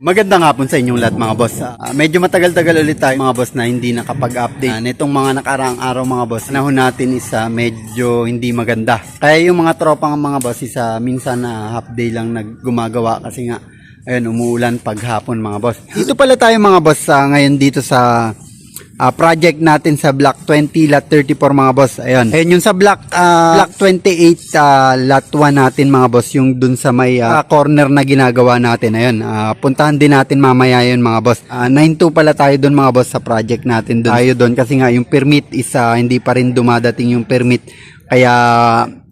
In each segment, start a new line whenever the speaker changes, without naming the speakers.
Magandang hapon sa inyong lahat mga boss. Ah, medyo matagal-tagal ulit tayo mga boss na hindi nakapag-update. Uh, nitong mga nakaraang araw mga boss, panahon natin is ah, medyo hindi maganda. Kaya yung mga tropang mga boss is ah, minsan na half day lang naggumagawa kasi nga ayun umuulan paghapon mga boss. Dito pala tayo mga boss ah, ngayon dito sa ah, project natin sa block 20 lot 34 mga boss. Ayun. Ayun yung sa block ah, block 28 ah, lot 1 natin mga boss yung dun sa may ah, corner na ginagawa natin. Ayun. ah, puntahan din natin mamaya yun mga boss. Ah, 9-2 pala tayo dun mga boss sa project natin dun. Tayo dun kasi nga yung permit is ah, hindi pa rin dumadating yung permit. Kaya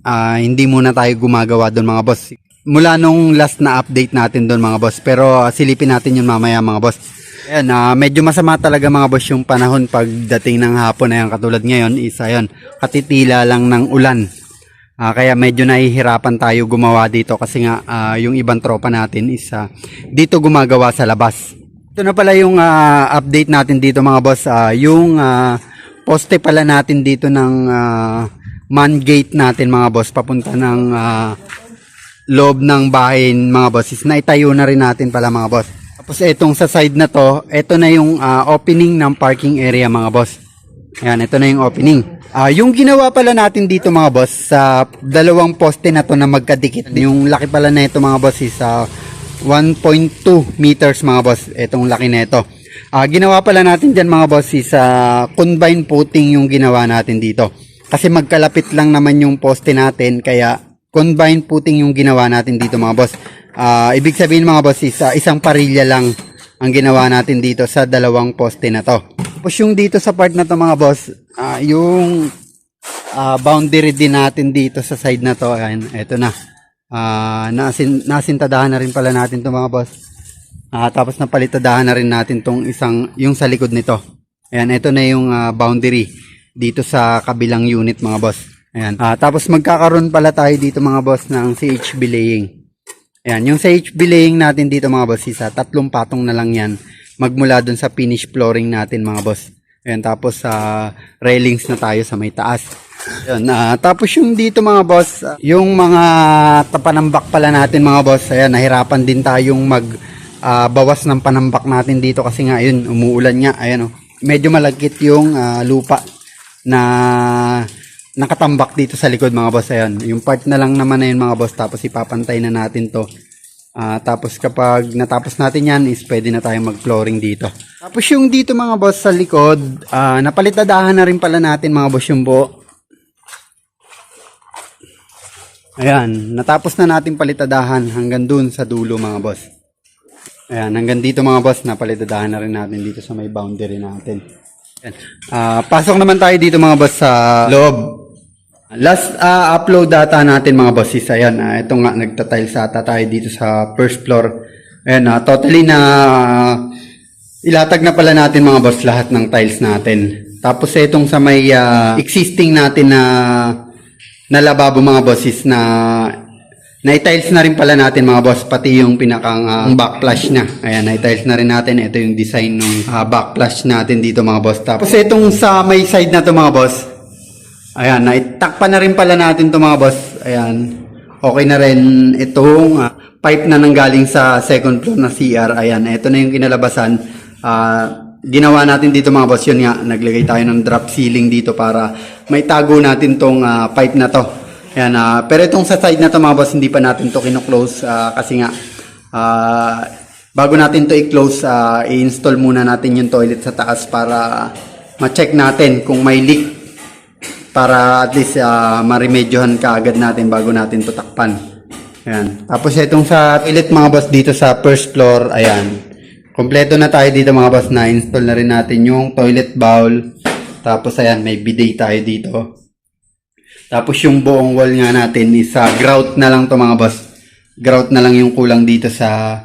ah, hindi muna tayo gumagawa dun mga boss. Mula nung last na update natin doon mga boss. Pero ah, silipin natin yun mamaya mga boss. Ayan, ah, medyo masama talaga mga boss yung panahon pagdating ng hapon. Ayan, katulad ngayon, isa yun, katitila lang ng ulan. Ah, kaya medyo nahihirapan tayo gumawa dito kasi nga ah, yung ibang tropa natin is ah, dito gumagawa sa labas. Ito na pala yung ah, update natin dito mga boss. Ah, yung ah, poste pala natin dito ng ah, man gate natin mga boss papunta ng ah, loob ng bahay mga boss is naitayo na rin natin pala mga boss. Tapos etong sa side na to, ito na yung ah, opening ng parking area mga boss. Ayan, ito na yung opening. Ah, yung ginawa pala natin dito mga boss sa dalawang poste na to na magkadikit. Yung laki pala na ito mga boss is ah, 1.2 meters mga boss. Itong laki na ito. Ah, ginawa pala natin dyan mga boss is ah, combine footing yung ginawa natin dito. Kasi magkalapit lang naman yung poste natin kaya combine footing yung ginawa natin dito mga boss. Ah, ibig sabihin mga boss ah, isang parilya lang ang ginawa natin dito sa dalawang poste na to. Tapos yung dito sa part na to mga boss, ah, yung ah, boundary din natin dito sa side na to, ayan, eto na. Ah, nasin, nasintadahan na rin pala natin to mga boss. Ah, tapos napalitadahan na rin natin tong isang, yung sa likod nito. Ayan, ito na yung ah, boundary dito sa kabilang unit mga boss. Ayan. Ah, tapos magkakaroon pala tayo dito mga boss ng CHB laying. Ayan, yung CHB laying natin dito mga boss isa, tatlong patong na lang yan. Magmula dun sa finish flooring natin mga boss. Ayan, tapos sa railings na tayo sa may taas. Ayan, ah, tapos yung dito mga boss, ah, yung mga tapanambak pala natin mga boss, ayan, nahirapan din tayong mag ah, bawas ng panambak natin dito kasi nga yun, umuulan nga, ayan oh. Medyo malagkit yung ah, lupa na nakatambak dito sa likod mga boss. Ayan, yung part na lang naman na yun mga boss. Tapos ipapantay na natin to. Ah, tapos kapag natapos natin yan is pwede na tayong mag-flooring dito. Tapos yung dito mga boss sa likod, ah, napalitadahan na rin pala natin mga boss yung buo. Ayan, natapos na natin palitadahan hanggang dun sa dulo mga boss. Ayan, hanggang dito mga boss, napalitadahan na rin natin dito sa may boundary natin. Ayan. Ah, pasok naman tayo dito mga boss sa loob. Last ah, upload data natin mga boss is ayan, ah, ito nga nagta-tiles ata tayo dito sa first floor. Ayan, ah, totally na ah, ilatag na pala natin mga boss lahat ng tiles natin. Tapos itong sa may ah, existing natin na na lababo mga boss is na na-tiles na rin pala natin mga boss pati yung pinakang ah, backflash niya. Ayan, na-tiles na rin natin. Ito yung design ng backflash natin dito mga boss. Tapos itong sa may side na to mga boss. Ayan, naitakpan na rin pala natin to mga boss. Ayan. Okay na rin itong ah, pipe na nanggaling sa second floor na CR. Ayan, ito na yung kinalabasan. Ah, ginawa natin dito mga boss yun nga. Naglagay tayo ng drop ceiling dito para may tago natin tong ah, pipe na to. Ayan, ah, pero itong sa side na to mga boss, hindi pa natin to kino-close ah, kasi nga ah, bago natin to i-close, ah, i-install muna natin yung toilet sa taas para ma-check natin kung may leak para at least uh, maremedyohan ka agad natin bago natin to takpan. Ayan. Tapos itong sa toilet mga boss dito sa first floor, ayan. Kompleto na tayo dito mga boss na install na rin natin yung toilet bowl. Tapos ayan, may bidet tayo dito. Tapos yung buong wall nga natin is uh, grout na lang to mga boss. Grout na lang yung kulang dito sa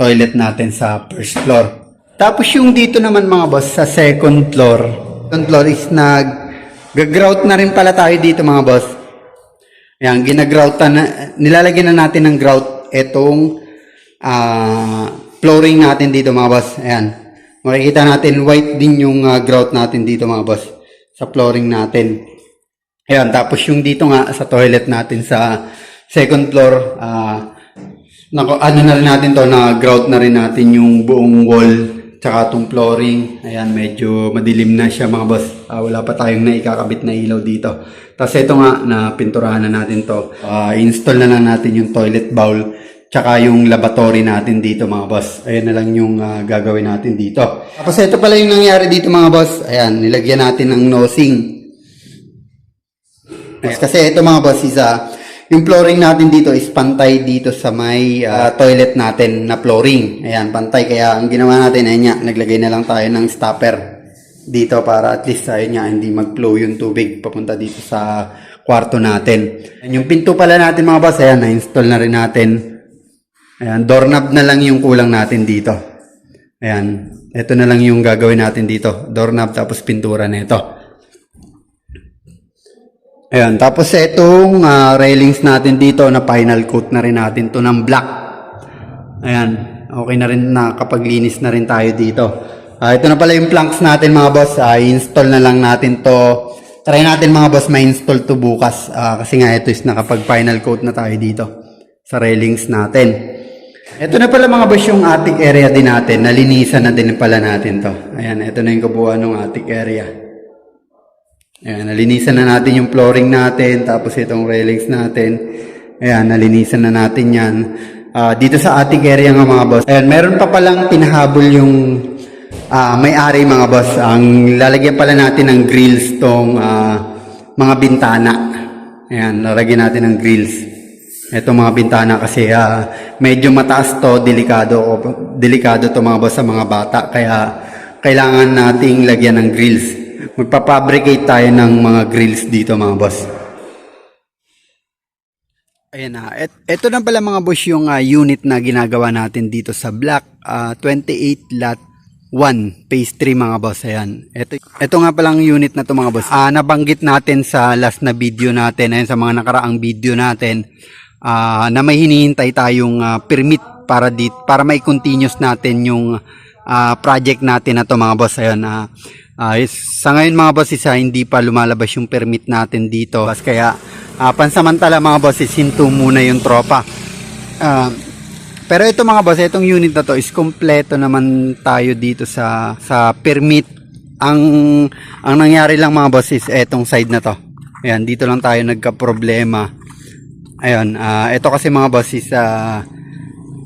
toilet natin sa first floor. Tapos yung dito naman mga boss sa second floor. Second floor is nag gagrout na rin pala tayo dito mga boss. Ayan, ginagroutan na, nilalagyan na natin ng grout itong ah, flooring natin dito mga boss. Ayan. Makikita natin white din yung ah, grout natin dito mga boss sa flooring natin. Ayan, tapos yung dito nga sa toilet natin sa second floor, ah, Nako, ano na rin natin to, na grout na rin natin yung buong wall tsaka itong flooring. Ayan, medyo madilim na siya mga boss. Ah, wala pa tayong naikakabit na ilaw dito. Tapos ito nga, na pinturahan na natin to. Ah, install na lang natin yung toilet bowl tsaka yung lavatory natin dito mga boss. Ayan na lang yung ah, gagawin natin dito. Tapos ito pala yung nangyari dito mga boss. Ayan, nilagyan natin ng nosing. Yes, kasi ito mga boss is ah, yung flooring natin dito is pantay dito sa may ah, toilet natin na flooring. Ayan, pantay. Kaya ang ginawa natin, ayun nga, naglagay na lang tayo ng stopper dito para at least ayun nga, hindi mag-flow yung tubig papunta dito sa kwarto natin. Ayan, yung pinto pala natin mga boss, ayan, na-install na rin natin. Ayan, doorknob na lang yung kulang natin dito. Ayan, ito na lang yung gagawin natin dito. Doorknob tapos pintura na ito. Ayan, tapos itong ah, railings natin dito na final coat na rin natin to ng black. Ayan, okay na rin na kapag linis na rin tayo dito. Ah, ito na pala yung planks natin mga boss. Ah, install na lang natin to. Try natin mga boss ma-install to bukas. Ah, kasi nga ito is nakapag final coat na tayo dito sa railings natin. Ito na pala mga boss yung attic area din natin. Nalinisan na din pala natin to. Ayan, ito na yung kabuuan ng attic area. Ayan, nalinisan na natin yung flooring natin, tapos itong railings natin. Ayan, nalinisan na natin yan. Ah, dito sa attic area nga mga boss. Ayan, meron pa palang pinahabol yung ah, may-ari mga boss. Ang lalagyan pala natin ng grills tong ah, mga bintana. Ayan, lalagyan natin ng grills. Ito mga bintana kasi ah, medyo mataas to, delikado delikado to mga boss sa mga bata kaya kailangan nating lagyan ng grills. Magpapabricate tayo ng mga grills dito mga boss. Ayan na. Et, ito na pala mga boss yung ah, unit na ginagawa natin dito sa Black ah, 28 lot 1 phase 3 mga boss. Ayan. Ito, ito nga palang unit na to mga boss. Ah, nabanggit natin sa last na video natin, ayan, sa mga nakaraang video natin, ah, na may hinihintay tayong ah, permit para dit para may continuous natin yung ah, project natin na to mga boss. Ayun, ah, ah, is- sa ngayon mga boss isa hindi pa lumalabas yung permit natin dito. Bas kaya ah, pansamantala mga boss hinto muna yung tropa. Ah, pero ito mga boss, itong unit na to is kompleto naman tayo dito sa sa permit. Ang ang nangyari lang mga boss is etong side na to. Ayan, dito lang tayo nagka-problema. Ayun, ah ito kasi mga boss is ah,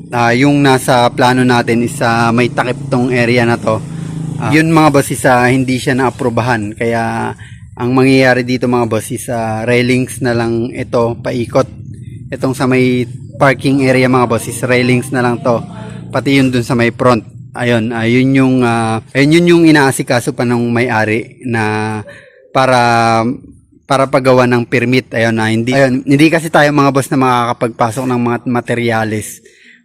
ah, yung nasa plano natin is ah, may takip tong area na to. Ah, yun mga boss is ah, hindi siya naaprubahan. Kaya ang mangyayari dito mga boss is ah, railings na lang ito paikot. Itong sa may parking area mga boss is railings na lang to. Pati yun dun sa may front. Ayun, ayun yung ah, ayun yun yung inaasikaso pa ng may-ari na para para paggawa ng permit ayun na hindi ayun, hindi kasi tayo mga boss na makakapagpasok ng mga materyales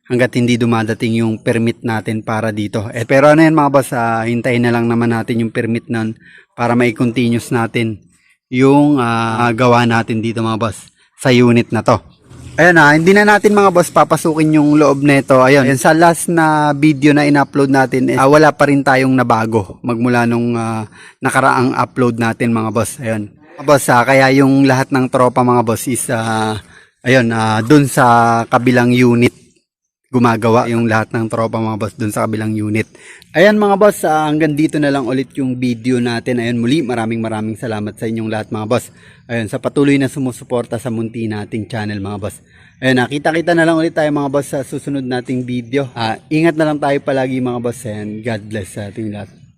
hangga't hindi dumadating yung permit natin para dito. Eh, pero ano yan mga boss, ah, hintayin na lang naman natin yung permit nun para mai-continuous natin yung ah, gawa natin dito mga boss sa unit na to. Ayun na, hindi na natin mga boss papasukin yung loob nito. Ayun, Ayun, sa last na video na in-upload natin, eh, wala pa rin tayong nabago magmula nung ah, nakaraang upload natin mga boss. Ayun. Mga boss, ah, kaya yung lahat ng tropa mga boss is ah, ayun, ah, dun sa kabilang unit gumagawa yung lahat ng tropa mga boss dun sa kabilang unit. Ayan mga boss, ah, hanggang dito na lang ulit yung video natin. Ayan muli, maraming maraming salamat sa inyong lahat mga boss. Ayan, sa patuloy na sumusuporta sa munti nating channel mga boss. Ayan, nakita-kita na lang ulit tayo mga boss sa susunod nating video. Ah, ingat na lang tayo palagi mga boss and God bless sa ating lahat.